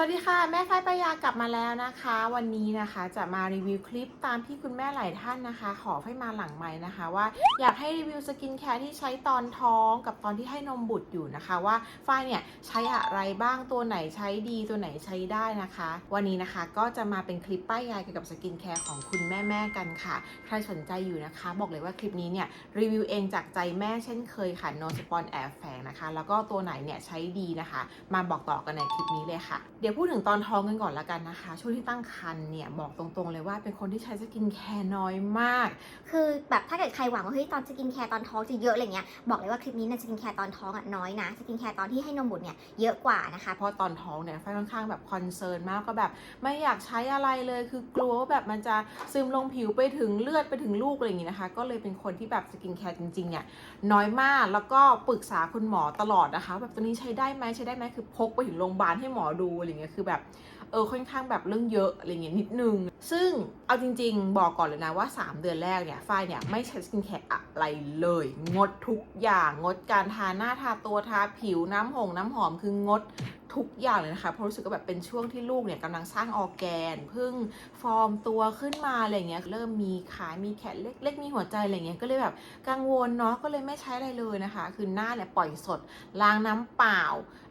สวัสดีค่ะ แม่ฝ้ายปยากลับมาแล้วนะคะ วันนี้นะคะจะมารีวิวคลิปตามที่คุณแม่หลายท่านนะคะ ขอให้มาหลังใหม่นะคะ ว่าอยากให้รีวิวสกินแคร์ที่ใช้ตอนท้องกับตอนที่ให้นมบุตรอยู่นะคะ ว่าฝ้ายเนี่ยใช้อะไรบ้างตัวไหนใช้ดีตัวไหนใช้ได้นะคะ วันนี้นะคะก็จะมาเป็นคลิปป้ายยายเกี่ยวกับสกินแคร์ของคุณแม่ๆกันค่ะ ใครสนใจอยู่นะคะ บอกเลยว่าคลิปนี้เนี่ยรีวิวเองจากใจแม่เช่นเคยค่ะโนสปอนแอบแฝงนะคะ แล้วก็ตัวไหนเนี่ยใช้ดีนะคะ มาบอกต่อกันในคลิปนี้เลยค่ะเดี๋ยวพูดถึงตอนท้องกันก่อนละกันนะคะ ช่วงที่ตั้งครรภ์เนี่ยบอกตรงๆเลยว่าเป็นคนที่ใช้สกินแคร์น้อยมาก คือแบบถ้าเกิดใครหวังว่าเฮ้ยตอนสกินแคร์ตอนท้องจะเยอะอะไรเงี้ยบอกเลยว่าคลิปนี้เนี่ยสกินแคร์ตอนท้องอะน้อยนะสกินแคร์ตอนที่ให้นมบุตรเนี่ยเยอะกว่านะคะเพราะตอนท้องเนี่ยไฟค่อนข้างแบบคอนเซิร์นมากก็แบบ ไม่อยากใช้อะไรเลยคือกลัวว่าแบบมันจะซึมลงผิวไปถึงเลือดไปถึงลูกอะไรอย่างงี้นะคะ ก็เลยเป็นคนที่แบบสกินแคร์จริงๆเนี่ยน้อยมากแล้วก็ปรึกษาคุณหมอตลอดนะคะ แบบตัวนี้ใช้ได้ไหมใช้ได้ไหมคือพกไปถึงโรงพยาบาลให้หมอดูอะไรเงี้ยคือแบบเออค่อนข้างแบบเรื่องเยอะอะไรเงี้ยนิดนึง ซึ่งเอาจริง ๆ บอกก่อนเลยนะว่า 3 เดือนแรกเนี่ยฝ้ายเนี่ยไม่ใช้สกินแคร์อะไรเลย งดทุกอย่างงดการทาหน้าทาตัวทาผิวน้ำหงน้ำหอมคืองด ทุกอย่างเลยนะคะเพราะรู้สึกว่าแบบเป็นช่วงที่ลูกเนี่ยกำลังสร้างออร์แกนเพิ่งฟอร์มตัวขึ้นมาอะไรเงี้ยเริ่มมีขามีแขนเล็กๆมีหัวใจอะไรเงี้ยก็เลยแบบกังวลเนาะก็เลยไม่ใช้อะไรเลยนะคะ คือหน้าเนี่ยปล่อยสดล้างน้ำเปล่า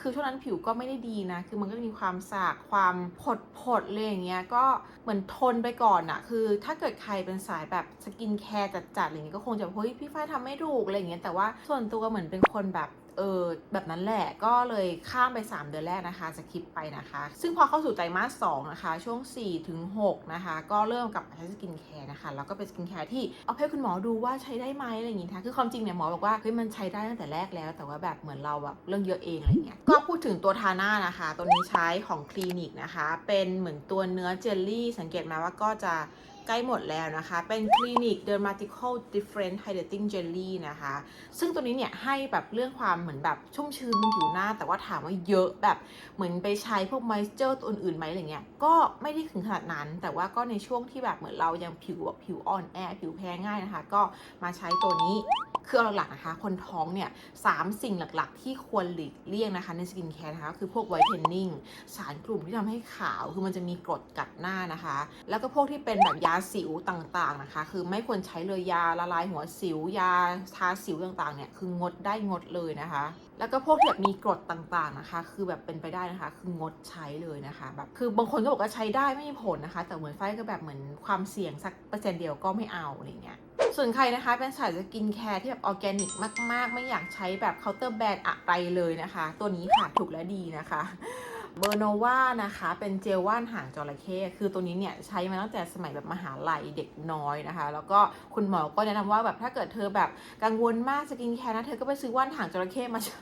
คือช่วงนั้นผิวก็ไม่ได้ดีนะ คือมันก็มีความสากความผดผดๆเลยอย่างเงี้ยก็เหมือนทนไปก่อนอะคือถ้าเกิดใครเป็นสายแบบสกินแคร์จัดๆอะไรเงี้ยก็คงจะเฮ้ยพี่ฝ้ายทำไม่ถูกอะไรเงี้ยแต่ว่าส่วนตัวเหมือนเป็นคนแบบ เออแบบนั้นแหละก็เลยข้ามไป 3 เดือนแรกนะคะสคิปไปนะคะ ซึ่งพอเข้าสู่ไตรมาส2นะคะ ช่วง 4 ถึง 6 นะคะ ก็เริ่มกลับมาใช้สกินแคร์นะคะ แล้วก็เป็นสกินแคร์ที่เอาให้คุณหมอดูว่าใช้ได้ไหมอะไรอย่างงี้นะคะคือความจริงเนี่ยหมอบอกว่าเฮ้ยมันใช้ได้ตั้งแต่แรกแล้ว แต่ว่าแบบเหมือนเราแบบเรื่องเยอะเองอะไรเงี้ยก็พูดถึงตัวทาหน้านะคะ ตัวนี้ใช้ของคลินิกนะคะ เป็นเหมือนตัวเนื้อเจลลี่ สังเกตไหมว่าก็จะ ใกล้หมดแล้วนะคะ เป็นคลินิก Dermatical Different Hydrating Jelly นะคะ ซึ่งตัวนี้เนี่ยให้แบบเรื่องความเหมือนแบบชุ่มชื้นผิวหน้า แต่ว่าถามว่าเยอะแบบเหมือนไปใช้พวกมอยเจอร์ตัวอื่นๆไหมอะไรเงี้ย ก็ไม่ได้ถึงขนาดนั้น แต่ว่าก็ในช่วงที่แบบเหมือนเรายังผิวแบบผิวอ่อนแอ ผิวแพ้ง่ายนะคะ ก็มาใช้ตัวนี้ คือเอาหลักๆนะคะ คนท้องเนี่ยสามสิ่งหลักๆ ที่ควรหลีกเลี่ยงนะคะในสกินแคร์นะคะคือพวกไวท์เทนนิ่งสารกลุ่มที่ทำให้ขาว คือมันจะมีกรดกัดหน้านะคะ แล้วก็พวกที่เป็นแบบยาสิวต่างๆนะคะ คือไม่ควรใช้เลยยาละลายหัวสิวยาทาสิวต่างๆเนี่ยคืองดได้งดเลยนะคะ แล้วก็พวกที่แบบมีกรดต่างๆนะคะ คือแบบเป็นไปได้นะคะ คืองดใช้เลยนะคะแบบคือบางคนก็บอกว่าใช้ได้ไม่มีผลนะคะ แต่เหมือนไฟก็แบบเหมือนความเสี่ยงสักเปอร์เซ็นต์เดียวก็ไม่เอาอะไรเงี้ย ส่วนใครนะคะเป็นสายสกินแคร์ที่แบบออร์แกนิกมาก ๆ ไม่อยากใช้แบบเคาน์เตอร์แบรนด์อะไรเลยนะคะ ตัวนี้ค่ะถูกและดีนะคะเบอร์โนวานะคะ เป็นเจลว่านหางจระเข้คือตัวนี้เนี่ยใช้มาตั้งแต่สมัยแบบมหาลัยเด็กน้อยนะคะ แล้วก็คุณหมอก็แนะนำว่าแบบถ้าเกิดเธอแบบกังวลมากสกินแคร์นะ เธอก็ไปซื้อว่านหางจระเข้มาใช้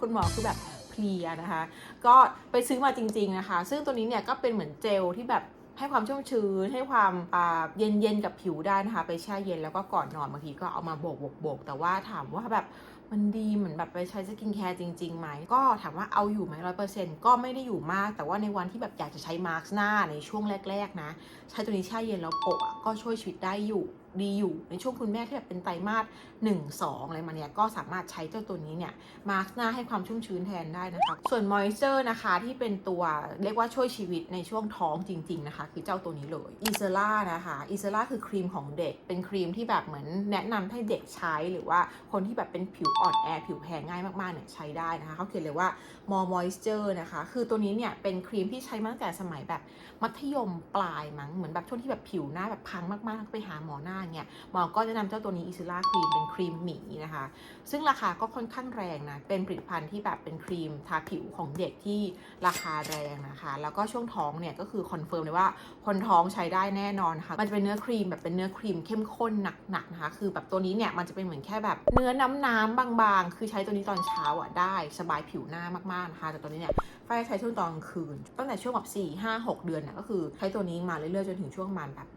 คุณหมอคือแบบเพลียนะคะ ก็ไปซื้อมาจริง ๆนะคะ ซึ่งตัวนี้เนี่ยก็เป็นเหมือนเจลที่แบบ ให้ความชุ่มชื้น ให้ความอ่าเย็นเย็นๆกับผิวได้นะคะ ไปแช่เย็นแล้วก็ก่อนนอนบางทีก็เอามาโบกโบกโบกแต่ว่าถามว่าแบบมันดีเหมือนแบบไปใช้สกินแคร์จริงๆไหมก็ถามว่าเอาอยู่ไหมร้อยเปอร์เซ็นต์ก็ไม่ได้อยู่มาก แต่ว่าในวันที่แบบอยากจะใช้มาร์กหน้าในช่วงแรก ๆ นะ ใช้ตัวนี้แช่เย็นแล้วโปะก็ช่วยชีวิตได้อยู่ ดีอยู่ในช่วงคุณแม่ที่แบบเป็นไตรมาสหนึ่งสองอะไรมาเนี่ยก็สามารถใช้เจ้าตัวนี้เนี่ยมาร์กหน้าให้ความชุ่มชื้นแทนได้นะคะ ส่วนมอยเจอร์นะคะที่เป็นตัวเรียกว่าช่วยชีวิตในช่วงท้องจริง ๆ นะคะ คือเจ้าตัวนี้เลยอีเซล่านะคะอีเซล่าคือครีมของเด็ก เป็นครีมที่แบบเหมือนแนะนำให้เด็กใช้หรือว่าคนที่แบบเป็นผิวอ่อนแอผิวแพ้ง่ายมากๆเนี่ยใช้ได้นะคะเขาเขียนเลยว่า more moisture นะคะคือตัวนี้เนี่ยเป็นครีมที่ใช้มาตั้งแต่สมัยแบบมัธยมปลายมั้งเหมือนแบบช่วงที่แบบผิวหน้าแบบพังมากๆไปหาหมอหน้าเงี้ยหมอก็จะนำเจ้าตัวนี้อีเซล่าครีมเป็นครีมหมีนะคะ ซึ่งราคาก็ค่อนข้างแรงนะ เป็นผลิตภัณฑ์ที่แบบเป็นครีมทาผิวของเด็กที่ราคาแรงนะคะ แล้วก็ช่วงท้องเนี่ยก็คือคอนเฟิร์มเลยว่าคนท้องใช้ได้แน่นอนค่ะ มันจะเป็นเนื้อครีมแบบเป็นเนื้อครีมเข้มข้นหนักๆนะคะ คือแบบตัวนี้เนี่ยมันจะเป็นเหมือนแค่แบบเนื้อน้ำๆบางๆ คือใช้ตัวนี้ตอนเช้าอะได้สบายผิวหน้ามากๆนะคะแต่ตัวนี้เนี่ยไฟใช้ช่วงตอนกลางคืน ตั้งแต่ช่วงแบบ4 5 6 เดือนเนี่ยก็คือใช้ตัวนี้มาเรื่อยๆจนถึงช่วงมาณแบบ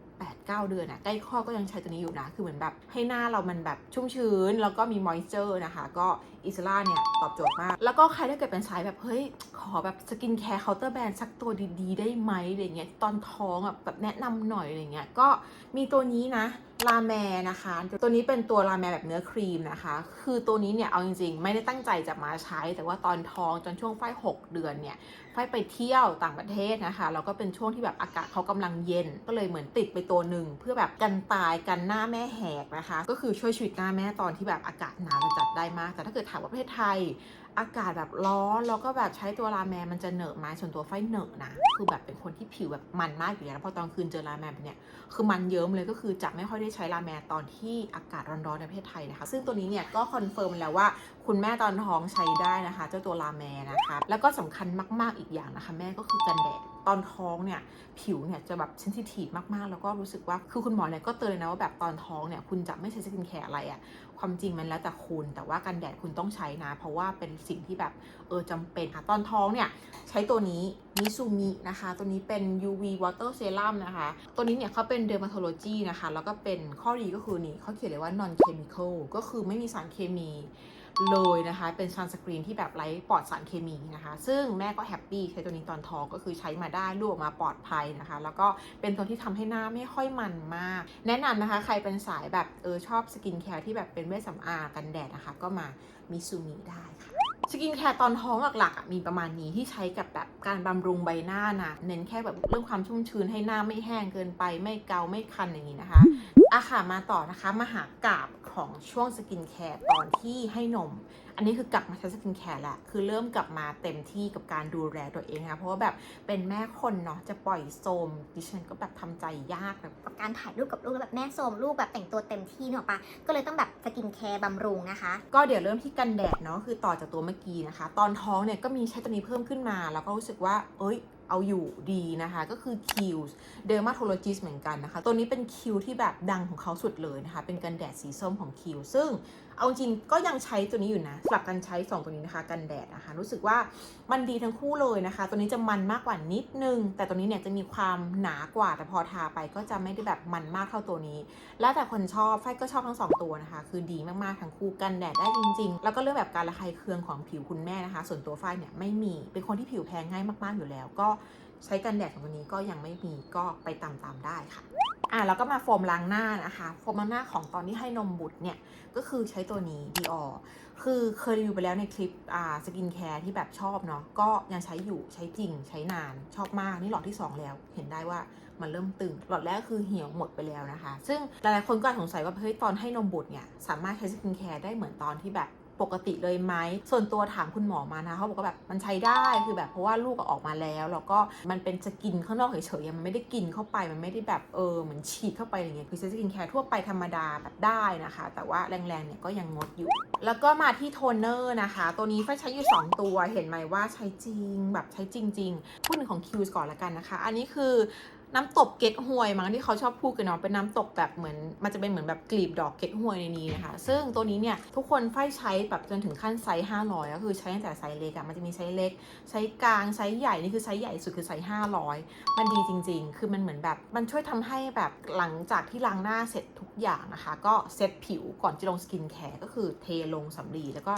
9 เดือนอะใกล้ข้อดก็ยังใช้ตัวนี้อยู่นะ คือเหมือนแบบให้หน้าเรามันแบบชุ่มชื้น แล้วก็มีมอยเจอร์นะคะ ก็ อิสลาเนี่ยตอบโจทย์มาก แล้วก็ใครถ้าเกิดเป็นสายแบบ เฮ้ย ขอแบบสกินแคร์เคาน์เตอร์แบรนด์สักตัวดีๆ ได้ไหมอะไรเงี้ยตอนท้องแบบแนะนำหน่อยอะไรเงี้ยก็มีตัวนี้นะลาแมนะคะ ตัวนี้เป็นตัวลาแมแบบเนื้อครีมนะคะ คือตัวนี้เนี่ยเอาจริงๆ ไม่ได้ตั้งใจจะมาใช้ แต่ว่าตอนท้องจนช่วงไฟหกเดือนเนี่ยไฟไปเที่ยวต่างประเทศนะคะแล้วก็เป็นช่วงที่แบบอากาศเขากำลังเย็น ก็เลยเหมือนติดไปตัวหนึ่งเพื่อแบบกันตายกันหน้าแม่แหกนะคะ ก็คือช่วยชีวิตหน้าแม่ตอนที่แบบอากาศหนาวจะจัดได้มาก แต่ถ้าเกิดถามว่าประเทศไทย อากาศแบบร้อนแล้วก็แบบใช้ตัวลาแมนมันจะเหนอะไหมส่วนตัวไฟเหนอะนะคือแบบเป็นคนที่ผิวแบบมันมากอยู่แล้วพอตอนคืนเจอลาแมนเนี้ยคือมันเยิ้มเลยก็คือจะไม่ค่อยได้ใช้ลาแมนตอนที่อากาศร้อนๆในประเทศไทยนะคะ ซึ่งตัวนี้เนี่ยก็คอนเฟิร์มแล้วว่าคุณแม่ตอนท้องใช้ได้นะคะ เจ้าตัวลาแมนนะคะ แล้วก็สำคัญมากๆอีกอย่างนะคะ แม่ก็คือกันแดดตอนท้องเนี่ยผิวเนี่ยจะแบบเซนซิทีฟมากๆ แล้วก็รู้สึกว่าคือคุณหมอเนี่ยก็เตือนเลยนะว่าแบบตอนท้องเนี่ยคุณจะไม่ใช้สกินแคร์อะไรอะ ความจริงมันแล้วแต่คุณ แต่ว่ากันแดดคุณต้องใช้นะ เพราะว่าเป็นสิ่งที่แบบเออจำเป็นค่ะตอนท้องเนี่ย ใช้ตัวนี้มิซูมินะคะ ตัวนี้เป็น UV Water Serum นะคะ ตัวนี้เนี่ยเขาเป็น Dermatology นะคะ แล้วก็เป็นข้อดีก็คือนี่เขาเขียนเลยว่า non chemical ก็คือไม่มีสารเคมี เลยนะคะ เป็นซันสกรีนที่แบบไร้ปลอดสารเคมีนะคะ ซึ่งแม่ก็แฮปปี้ใช้ตัวนี้ตอนท้องก็คือใช้มาได้ลูกออกมาปลอดภัยนะคะ แล้วก็เป็นตัวที่ทำให้หน้าไม่ค่อยมันมาก แนะนำนะคะใครเป็นสายแบบเออชอบสกินแคร์ที่แบบเป็นเวชสำอางกันแดดนะคะ ก็มามิซูมิได้ค่ะ สกินแคร์ตอนท้องหลักๆมีประมาณนี้ที่ใช้กับแบบการบำรุงใบหน้านะเน้นแค่แบบเรื่องความชุ่มชื้นให้หน้าไม่แห้งเกินไปไม่เกาไม่คันอย่างนี้นะคะอะค่ะมาต่อนะคะมาหากาบของช่วงสกินแคร์ตอนที่ให้นม อันนี้คือกลับมาใช้สกินแคร์แหละ คือเริ่มกลับมาเต็มที่กับการดูแลตัวเองนะ เพราะว่าแบบเป็นแม่คนเนาะจะปล่อยโซมดิฉันก็แบบทำใจยากแบบกับการถ่ายรูปกับลูกแล้วแบบแม่โสมลูกแบบแต่งตัวเต็มที่เนกอะปะก็เลยต้องแบบสกินแคร์บำรุงนะคะ ก็เดี๋ยวเริ่มที่กันแดดเนาะคือต่อจากตัวเมื่อกี้นะคะ ตอนท้องเนี่ยก็มีใช้ตัวนี้เพิ่มขึ้นมา แล้วก็รู้สึกว่า เอ้ยเอาอยู่ดีนะคะ ก็คือ Q Dermatologist เหมือนกันนะคะ ตัวนี้เป็น Q ที่แบบดังของเขาสุดเลยนะคะ เป็นกันแดดสีส้มของ Q ซึ่ง เอาจริงก็ยังใช้ตัวนี้อยู่นะสลับกันใช้ 2 ตัวนี้นะคะ กันแดดนะคะ รู้สึกว่ามันดีทั้งคู่เลยนะคะ ตัวนี้จะมันมากกว่านิดนึง แต่ตัวนี้เนี่ยจะมีความหนากว่าแต่พอทาไปก็จะไม่ได้แบบมันมากเท่าตัวนี้ แล้วแต่คนชอบไฟก็ชอบทั้งสองตัวนะคะ คือดีมากๆทั้งคู่กันแดดได้จริง ๆ แล้วก็เรื่องแบบการระคายเคืองของผิวคุณแม่นะคะ ส่วนตัวไฟเนี่ยไม่มีเป็นคนที่ผิวแพ้ง่ายมากๆอยู่แล้วก็ ใช้กันแดดของตัวนี้ก็ยังไม่มีก็ไปตามๆได้ค่ะอะแล้วก็มาโฟมล้างหน้านะคะ โฟมล้างหน้าของตอนที่ให้นมบุตรเนี่ย ก็คือใช้ตัวนี้ Dior คือเคยรีวิวไปแล้วในคลิปอ่าสกินแคร์ที่แบบชอบเนาะก็ยังใช้อยู่ใช้จริงใช้นานชอบมาก นี่หลอดที่ 2 แล้ว เห็นได้ว่ามันเริ่มตึง หลอดแรกคือเหี่ยวหมดไปแล้วนะคะ ซึ่งหลายๆคนก็อาจสงสัยว่าเฮ้ยตอนให้นมบุตรเนี่ย สามารถใช้สกินแคร์ได้เหมือนตอนที่แบบ ปกติเลยไหม ส่วนตัวถามคุณหมอมานะเขาบอกว่าแบบมันใช้ได้คือแบบเพราะว่าลูกออกมาแล้วแล้วก็มันเป็นสกินข้างนอกเฉยๆมันไม่ได้กินเข้าไปมันไม่ได้แบบเออเหมือนฉีดเข้าไปอะไรเงี้ยคือใช้สกินแคร์ทั่วไปธรรมดาแบบได้นะคะ แต่ว่าแรงๆเนี่ยก็ยังงดอยู่ แล้วก็มาที่โทนเนอร์นะคะ ตัวนี้ไฟใช้อยู่ 2 ตัวเห็นไหมว่าใช้จริงแบบใช้จริงๆพูดถึงของ Q ก่อนละกันนะคะ อันนี้คือ น้ำตกเก๊กฮวยมั้งที่เขาชอบพูดกันเนาะเป็นน้ำตกแบบเหมือน มันจะเป็นเหมือนแบบกลีบดอกเก๊กฮวยในนี้นะคะ ซึ่งตัวนี้เนี่ยทุกคนไฟใช้แบบจนถึงขั้นไซส์500ก็คือใช้ตั้งแต่ไซส์เล็กอะมันจะมีไซส์เล็กไซส์กลางไซส์ใหญ่นี่คือไซส์ใหญ่สุดคือไซส์500 มันดีจริง ๆ คือมันเหมือนแบบมันช่วยทำให้แบบหลังจากที่ล้างหน้าเสร็จทุกอย่างนะคะ ก็เซ็ตผิวก่อนจะลงสกินแคร์ก็คือเทลงสำลีแล้วก็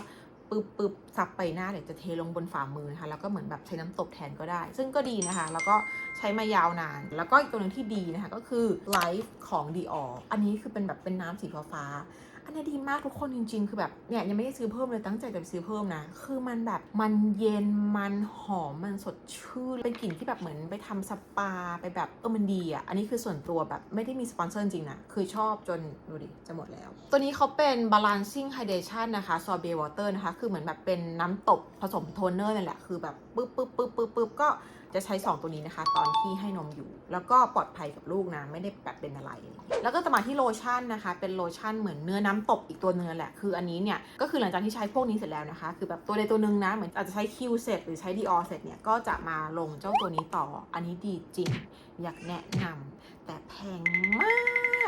ปึ๊บปึ๊บซับไปหน้าเดี๋ยวจะเทลงบนฝ่ามือนะคะแล้วก็เหมือนแบบใช้น้ำตบแทนก็ได้ ซึ่งก็ดีนะคะ แล้วก็ ใช้มายาวนาน แล้วก็อีกตัวหนึ่งที่ดีนะคะ ก็คือ Life ของ Dior อันนี้คือเป็นแบบเป็นน้ำสีฟ้าอันนี้ดีมากทุกคนจริง ๆ คือแบบเนี่ยยังไม่ได้ซื้อเพิ่มเลยตั้งใจจะไปซื้อเพิ่มนะ คือมันแบบมันเย็นมันหอมมันสดชื่นเป็นกลิ่นที่แบบเหมือนไปทำสปาไปแบบเออมันดีอะอันนี้คือส่วนตัวแบบไม่ได้มีสปอนเซอร์จริงนะคือชอบจนดูดิจะหมดแล้ว ตัวนี้เขาเป็น balancing hydration นะคะ sorbet water นะคะ คือเหมือนแบบเป็นน้ำตบผสมโทนเนอร์นั่นแหละคือแบบปึ๊บปึ๊บปึ๊บปึ๊บปึ๊บก็ จะใช้ 2 ตัวนี้นะคะ ตอนที่ให้นมอยู่ แล้วก็ปลอดภัยกับลูกนะ ไม่ได้แบบเป็นอะไร แล้วก็จะมาที่โลชั่นนะคะ เป็นโลชั่นเหมือนเนื้อน้ำตกอีกตัวเนื้อแหละ คืออันนี้เนี่ย ก็คือหลังจากที่ใช้พวกนี้เสร็จแล้วนะคะ คือแบบตัวใดตัวหนึ่งนะ เหมือนอาจจะใช้คิวเสร็จหรือใช้ดีออเสร็จเนี่ย ก็จะมาลงเจ้าตัวนี้ต่อ อันนี้ดีจริง อยากแนะนำแต่แพงมา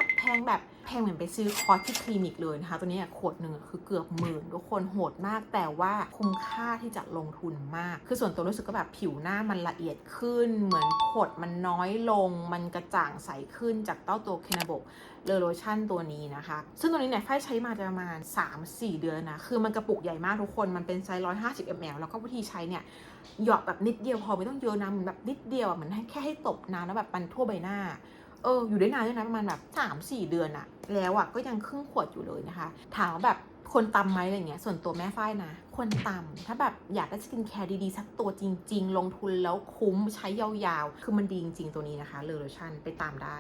ก แพงแบบ แพงเหมือนไปซื้อคอร์สที่คลินิกเลยนะคะ ตัวนี้ขวดหนึ่งคือเกือบหมื่นทุกคนโหดมาก แต่ว่าคุ้มค่าที่จะลงทุนมาก คือส่วนตัวรู้สึกก็แบบผิวหน้ามันละเอียดขึ้น เหมือนขดมันน้อยลง มันกระจ่างใสขึ้นจากเต้าตัวเคนาบกเลอโลชั่นตัวนี้นะคะ ซึ่งตัวนี้เนี่ยฝ้ายใช้มาประมาณ 3-4 เดือนนะ คือมันกระปุกใหญ่มากทุกคน มันเป็นไซส์150 ml แล้วก็วิธีใช้เนี่ยหยอดแบบนิดเดียวพอไม่ต้องเยอะนะเหมือนแบบนิดเดียวเหมือนให้แค่ให้ตบน้ำแล้วแบบมันทั่วใบหน้า เอออยู่ได้นานด้วยนะประมาณแบบ3-4เดือนอะแล้วอะก็ยังครึ่งขวดอยู่เลยนะคะ ถามว่าแบบควรตำไหมอะไรเงี้ยส่วนตัวแม่ฝ้ายนะควรตำถ้าแบบอยากได้สกินแคร์ดีๆ สักตัวจริง ๆ ลงทุนแล้วคุ้มใช้ยาวๆ คือมันดีจริง ๆ ตัวนี้นะคะเลอโลชั่นไปตามได้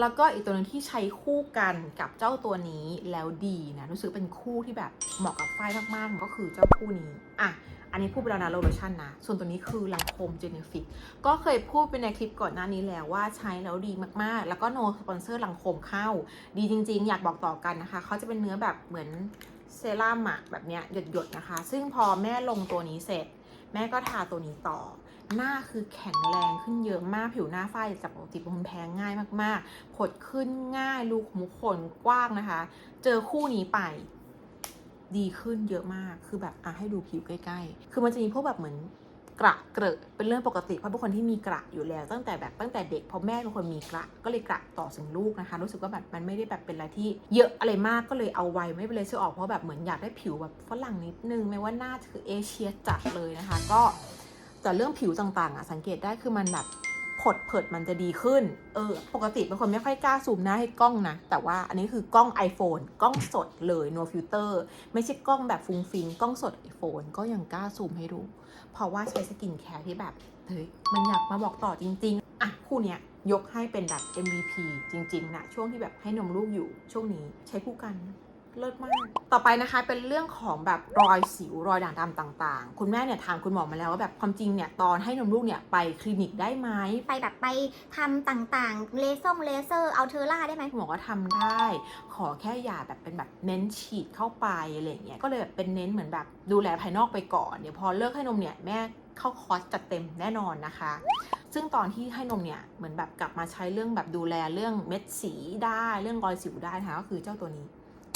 แล้วก็อีกตัวหนึงที่ใช้คู่กันกับเจ้าตัวนี้แล้วดีนะรู้สึกเป็นคู่ที่แบบเหมาะกับฝ้ายมากๆก็คือเจ้าคู่นี้อะ อันนี้พูดไปแล้วนะโลชั่นนะ ส่วนตัวนี้คือลังโคมเจเนฟิก ก็เคยพูดไปในคลิปก่อนหน้านี้แล้วว่าใช้แล้วดีมากๆ แล้วก็โนสปอนเซอร์ลังโคมเข้า ดีจริง ๆ อยากบอกต่อกันนะคะ เขาจะเป็นเนื้อแบบเหมือนเซรั่มอะแบบเนี้ยหยดๆนะคะ ซึ่งพอแม่ลงตัวนี้เสร็จ แม่ก็ทาตัวนี้ต่อหน้าคือแข็งแรงขึ้นเยอะมากผิวหน้าฝ้ายจากปกติเป็นคนแพ้ง่ายมากๆผดขึ้นง่ายรูขุมขนกว้างนะคะ เจอคู่นี้ไป ดีขึ้นเยอะมาก คือแบบอะให้ดูผิวใกล้ ๆ คือมันจะมีพวกแบบเหมือนกระเกรอะเป็นเรื่องปกติเพราะเป็นคนที่มีกระอยู่แล้ว ตั้งแต่แบบตั้งแต่เด็กเพราะแม่เป็นคนมีกระก็เลยกระต่อถึงลูกนะคะ รู้สึกว่าแบบมันไม่ได้แบบเป็นอะไรที่เยอะอะไรมากก็เลยเอาไว้ไม่เป็นไรเชื่อออกเพราะแบบเหมือนอยากได้ผิวแบบฝรั่งนิดนึงไม่ว่าหน้าคือเอเชียจัดเลยนะคะ ก็แต่เรื่องผิวต่างๆอะสังเกตได้คือมันแบบ ผดเผิดมันจะดีขึ้น เออ ปกติเป็นคนไม่ค่อยกล้าซูมหน้าให้กล้องนะ แต่ว่าอันนี้คือกล้อง iPhone กล้องสดเลย no filter ไม่ใช่กล้องแบบฟุ้งฟิงกล้องสด iPhone ก็ยังกล้าซูมให้ดู เพราะว่าใช้สกินแคร์ที่แบบ เฮ้ย มันอยากมาบอกต่อจริง ๆ อะ คู่เนี้ยยกให้เป็นแบบ MVP จริง ๆ นะ ช่วงที่แบบให้นมลูกอยู่ช่วงนี้ใช้คู่กัน เลิศมาก ต่อไปนะคะเป็นเรื่องของแบบรอยสิวรอยด่างดำต่าง ๆ คุณแม่เนี่ยถามคุณหมอมาแล้วว่าแบบความจริงเนี่ยตอนให้นมลูกเนี่ยไปคลินิกได้ไหมไปแบบไปทำต่างๆ เลเซอร์เลเซอร์เอาเทอร่าได้ไหมคุณหมอก็ทำได้ ขอแค่อย่าแบบเป็นแบบเน้นฉีดเข้าไปอะไรอย่างเงี้ยก็เลยแบบเป็นเน้นเหมือนแบบดูแลภายนอกไปก่อนเดี๋ยวพอเลิกให้นมเนี่ยแม่เข้าคอร์สจัดเต็มแน่นอนนะคะ ซึ่งตอนที่ให้นมเนี่ยเหมือนแบบกลับมาใช้เรื่องแบบดูแลเรื่องเม็ดสีได้เรื่องรอยสิวได้นะคะก็คือเจ้าตัวนี้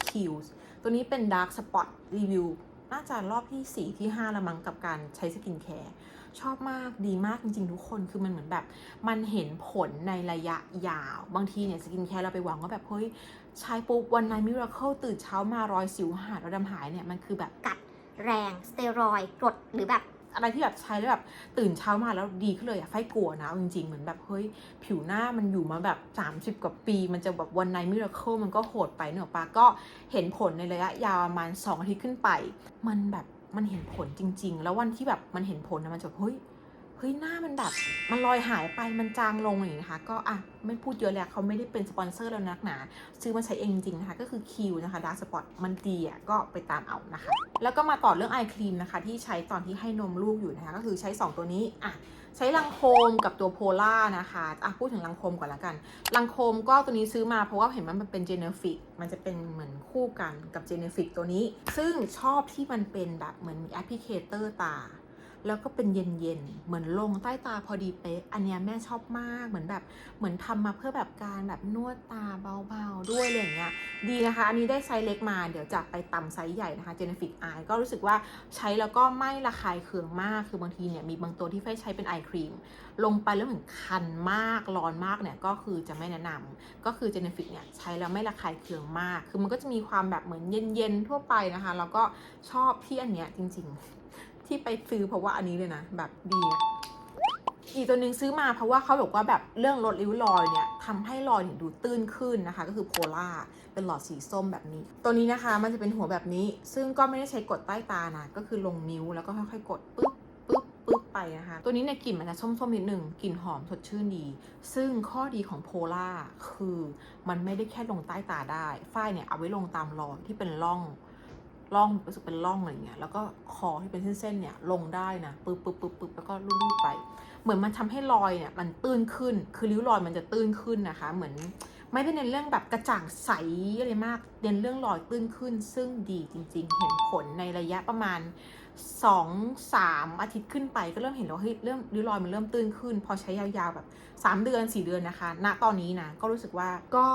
k i l s ตัวนี้เป็น Dark Spot Review น่าจะรอบที่ 4 ที่ 5 ละมั้งกับการใช้สกินแคร์ชอบมากดีมากจริงๆ ทุกคนคือมันเหมือนแบบ มันเห็นผลในระยะยาว บางทีเนี่ยสกินแคร์เราไปหวังว่าแบบ เฮ้ย ใช้ปุ๊บวันไนมิราเคิลตื่นเช้ามารอยสิวหายระดำหายเนี่ย มันคือแบบกัดแรง สเตียรอยด์กรดหรือแบบ อะไรที่แบบใช้แล้วแบบตื่นเช้ามาแล้วดีขึ้นเลยอะไฟกลัวนะจริงๆเหมือนแบบเฮ้ยผิวหน้ามันอยู่มาแบบ 30 กว่าปี มันจะแบบวันไนมิราเคิลมันก็โหดไปเนอะปะก็เห็นผลในระยะยาวประมาณ2อาทิตย์ขึ้นไป มันแบบมันเห็นผลจริง ๆ แล้ววันที่แบบมันเห็นผลนะมันจะเฮ้ย เฮ้ยหน้ามันแบบมันลอยหายไปมันจางลงอย่างนี้นะคะ ก็อะไม่พูดเยอะแล้วเขาไม่ได้เป็นสปอนเซอร์แล้วนักหนา ซื้อมาใช้เองจริงนะคะ ก็คือคิวนะคะดาร์สปอตมันดีอะก็ไปตามเอานะคะ แล้วก็มาต่อเรื่องไอครีมนะคะ ที่ใช้ตอนที่ให้นมลูกอยู่นะคะ ก็คือใช้ 2 ตัวนี้อะใช้ลังโคมกับตัวโพล่านะคะอะพูดถึงลังโคมก่อนละกัน ลังโคมก็ตัวนี้ซื้อมาเพราะว่าเห็นว่ามันเป็นเจเนฟิกมันจะเป็นเหมือนคู่กันกับเจเนฟิกตัวนี้ ซึ่งชอบที่มันเป็นแบบเหมือนมีแอปพลิเคเตอร์ตา แล้วก็เป็นเย็นๆ เหมือนลงใต้ตาพอดีเป๊ะ อันเนี้ยแม่ชอบมาก เหมือนแบบเหมือนทำมาเพื่อแบบการแบบนวดตาเบาๆ ด้วยอะไรอย่างเงี้ย ดีนะคะ อันนี้ได้ไซส์เล็กมา เดี๋ยวจะไปตำไซส์ใหญ่นะคะ Genific Eye ก็รู้สึกว่าใช้แล้วก็ไม่ระคายเคืองมาก คือบางทีเนี่ยมีบางตัวที่ไฟใช้เป็นไอครีมลงไปแล้วเหมือนคันมาก ร้อนมากเนี่ยก็คือจะไม่แนะนำก็คือ Genific เนี่ยใช้แล้วไม่ระคายเคืองมาก คือมันก็จะมีความแบบเหมือนเย็นๆ ทั่วไปนะคะ แล้วก็ชอบที่อันเนี้ยจริง ๆ ที่ไปซื้อเพราะว่าอันนี้เลยนะ แบบดีอะอีกตัวหนึ่งซื้อมาเพราะว่าเขาบอกว่าแบบเรื่องลดริ้วรอยเนี่ยทำให้รอยเนี่ยดูตื้นขึ้นนะคะ ก็คือโพล่าเป็นหลอดสีส้มแบบนี้ ตัวนี้นะคะมันจะเป็นหัวแบบนี้ ซึ่งก็ไม่ได้ใช้กดใต้ตานะ ก็คือลงนิ้วแล้วก็ค่อยๆกดปึ๊บปึ๊บปึ๊บไปนะคะ ตัวนี้เนี่ยกลิ่นมันจะส้มๆนิดหนึ่งกลิ่นหอมสดชื่นดี ซึ่งข้อดีของโพล่าคือมันไม่ได้แค่ลงใต้ตาได้ฝ้ายเนี่ยเอาไว้ลงตามรอยที่เป็นร่อง ร่องรู้สึกเป็นร่องอะไรเงี้ยแล้วก็คอที่เป็นเส้นๆเนี่ยลงได้นะปึ๊บปึ๊บปึ๊บปึ๊บแล้วก็ลูดๆไป เหมือนมันทำให้รอยเนี่ยมันตื้นขึ้น คือริ้วรอยมันจะตื้นขึ้นนะคะ เหมือนไม่ได้เน้นเรื่องแบบกระจ่างใสอะไรมากเน้นเรื่องรอยตื้นขึ้น ซึ่งดีจริง ๆ เห็นผลในระยะประมาณ2 3อาทิตย์ขึ้นไปก็เริ่มเห็นแล้วว่เฮ้ยเริ่มริ้วรอยมันเริ่มตื้นขึ้น พอใช้ยาวๆแบบ 3 เดือน 4 เดือนนะคะ ณตอนนี้นะก็รู้สึกว่าก็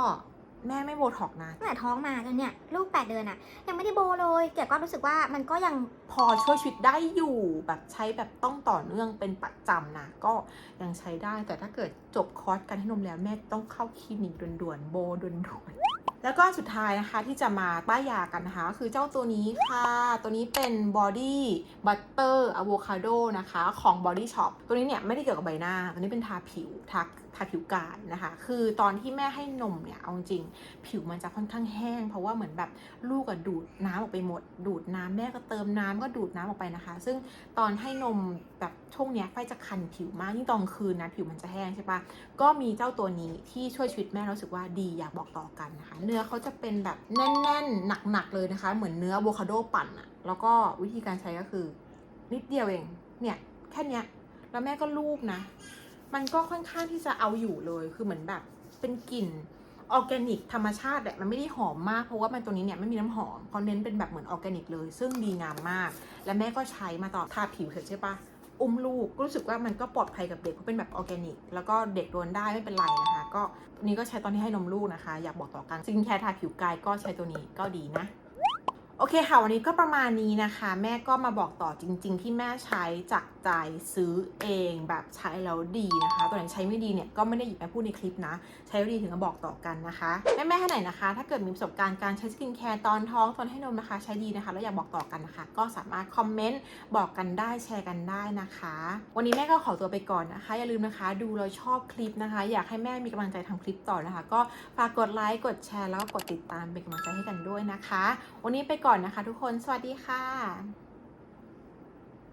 แม่ไม่โบท็อกนะตั้งแต่ท้องมาจนเนี่ยลูกแปดเดือนอะยังไม่ได้โบเลยเก๋ก็รู้สึกว่ามันก็ยังพอช่วยชีวิตได้อยู่แบบใช้แบบต้องต่อเนื่องเป็นประจำนะก็ยังใช้ได้แต่ถ้าเกิดจบคอร์สการให้นมแล้วแม่ต้องเข้าคลินิกด่วนๆโบด่วนๆ แล้วก็สุดท้ายนะคะที่จะมาป้ายยากันนะคะก็คือเจ้าตัวนี้ค่ะ ตัวนี้เป็น Body Butter Avocado นะคะ ของ Body Shop ตัวนี้เนี่ยไม่ได้เกี่ยวกับใบหน้า ตัวนี้เป็นทาผิวทาทาผิวกายนะคะ คือตอนที่แม่ให้นมเนี่ย เอาจริง ผิวมันจะค่อนข้างแห้ง เพราะว่าเหมือนแบบลูกอะดูดน้ำออกไปหมด ดูดน้ำแม่ก็เติมน้ำก็ดูดน้ำออกไปนะคะ ซึ่งตอนให้นมแบบช่วงเนี้ยไฟจะคันผิวมากยิ่งตอนคืนนะผิวมันจะแห้งใช่ปะก็มีเจ้าตัวนี้ที่ช่วยชีวิตแม่รู้สึกว่าดีอยากบอกต่อกันนะคะเนื้อเขาจะเป็นแบบแน่นๆ หนักๆเลยนะคะ เหมือนเนื้ออะโวคาโดปั่นอะแล้วก็วิธีการใช้ก็คือ นิดเดียวเอง เนี่ยแค่เนี้ย แล้วแม่ก็ลูบนะ มันก็ค่อนข้างที่จะเอาอยู่เลย คือเหมือนแบบเป็นกลิ่นออร์แกนิกธรรมชาติแหละมันไม่ได้หอมมากเพราะว่ามันตัวนี้เนี่ยไม่มีน้ำหอมเขาเน้นเป็นแบบเหมือนออร์แกนิกเลย ซึ่งดีงามมาก และแม่ก็ใช้มาต่อทาผิวเสร็จใช่ปะอุ้มลูกก็รู้สึกว่ามันก็ปลอดภัยกับเด็กเพราะเป็นแบบออร์แกนิก แล้วก็เด็กโดนได้ไม่เป็นไรนะคะ ก็ตัวนี้ก็ใช้ตอนที่ให้นมลูกนะคะ อยากบอกต่อกันสกินแคร์ทาผิวกายก็ใช้ตัวนี้ก็ดีนะ อเคค่ะ วันนี้ก็ประมาณนี้นะคะ แม่ก็มาบอกต่อจริง ๆ ที่แม่ใช้จากใจซื้อเองแบบใช้แล้วดีนะคะ ตัวไหนใช้ไม่ดีเนี่ยก็ไม่ได้หยิบมาพูดในคลิปนะ ใช้แล้วดีถึงมาบอกต่อกันนะคะ แม่แม่ๆท่านไหนนะคะ ถ้าเกิดมีประสบการณ์การใช้สกินแคร์ตอนท้องตอนให้นมนะคะ ใช้ดีนะคะแล้วอยากบอกต่อกันนะคะ ก็สามารถคอมเมนต์บอกกันได้แชร์กันได้นะคะ วันนี้แม่ก็ขอตัวไปก่อนนะคะ อย่าลืมนะคะ ดูเราชอบคลิปนะคะ อยากให้แม่มีกำลังใจทำคลิปต่อนะคะ ก็ฝากกดไลค์กดแชร์แล้วก็กดติดตามเป็นกำลังใจให้กันด้วยนะคะ วันนี้ไปก่อนอนนะคะทุกคน สวัสดีค่ะ